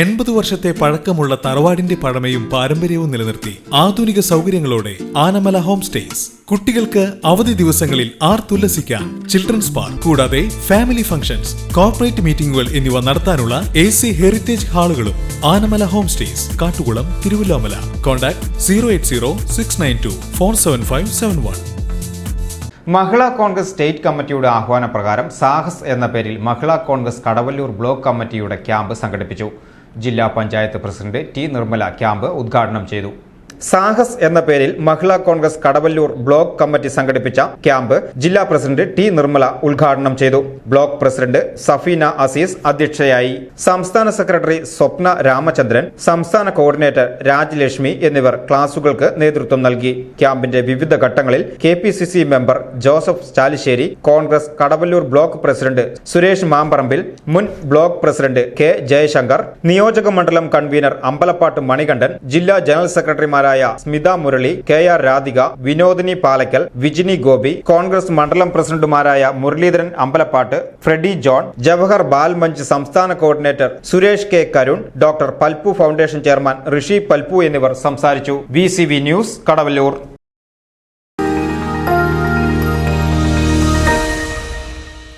എൺപത് വർഷത്തെ പഴക്കമുള്ള തറവാടിന്റെ പഴമയും പാരമ്പര്യവും നിലനിർത്തി ആധുനിക സൗകര്യങ്ങളോടെ ആനമല ഹോം സ്റ്റേസ്. കുട്ടികൾക്ക് അവധി ദിവസങ്ങളിൽ ആർ ആർത്തുല്ലസിക്കാൻ ചിൽഡ്രൻസ് പാർക്ക് കൂടാതെ ഫാമിലി ഫംഗ്ഷൻസ് കോർപ്പറേറ്റ് മീറ്റിംഗുകൾ എന്നിവ നടത്താനുള്ള A C heritage ഹാളുകളും Anamala home stays Kattukulam Thiruvallomala. Contact zero eight zero six nine two four seven five seven one. Mahila Congress state കമ്മിറ്റിയുടെ ആഹ്വാനപ്രകാരം സാഹസ് എന്ന പേരിൽ മഹിളാ കോൺഗ്രസ് കടവല്ലൂർ ബ്ലോക്ക് കമ്മിറ്റിയുടെ ക്യാമ്പ് സംഘടിപ്പിച്ചു. ജില്ലാ panchayat president T Nirmala camp ഉദ്ഘാടനം ചെയ്തു സാഹസ് എന്ന പേരിൽ മഹിളാ കോൺഗ്രസ് കടവല്ലൂർ ബ്ലോക്ക് കമ്മിറ്റി സംഘടിപ്പിച്ച ക്യാമ്പ് ജില്ലാ പ്രസിഡന്റ് ടി നിർമ്മല ഉദ്ഘാടനം ചെയ്തു. ബ്ലോക്ക് പ്രസിഡന്റ് സഫീന അസീസ് അധ്യക്ഷയായി. സംസ്ഥാന സെക്രട്ടറി സ്വപ്ന രാമചന്ദ്രൻ സംസ്ഥാന കോർഡിനേറ്റർ രാജലക്ഷ്മി എന്നിവർ ക്ലാസുകൾക്ക് നേതൃത്വം നൽകി. ക്യാമ്പിന്റെ വിവിധ ഘട്ടങ്ങളിൽ K member Joseph Chalissery Congress Kadavallur block president Suresh Mamparambil മുൻ ബ്ലോക്ക് പ്രസിഡന്റ് കെ ജയശങ്കർ നിയോജക മണ്ഡലം കൺവീനർ അമ്പലപ്പാട്ട് മണികണ്ഠൻ ജില്ലാ ജനറൽ സെക്രട്ടറിമാരായ സ്മിത മുരളി കെ ആർ രാധിക വിനോദിനി പാലക്കൽ വിജിനി ഗോപി കോൺഗ്രസ് മണ്ഡലം പ്രസിഡന്റുമാരായ മുരളീധരൻ അമ്പലപ്പാട്ട് ഫ്രെഡി ജോൺ ജവഹർ ബാൽമഞ്ച് സംസ്ഥാന coordinator Suresh K Karun doctor Palpu foundation chairman Rishi Palpu എന്നിവർ സംസാരിച്ചു. V news Kadavallur.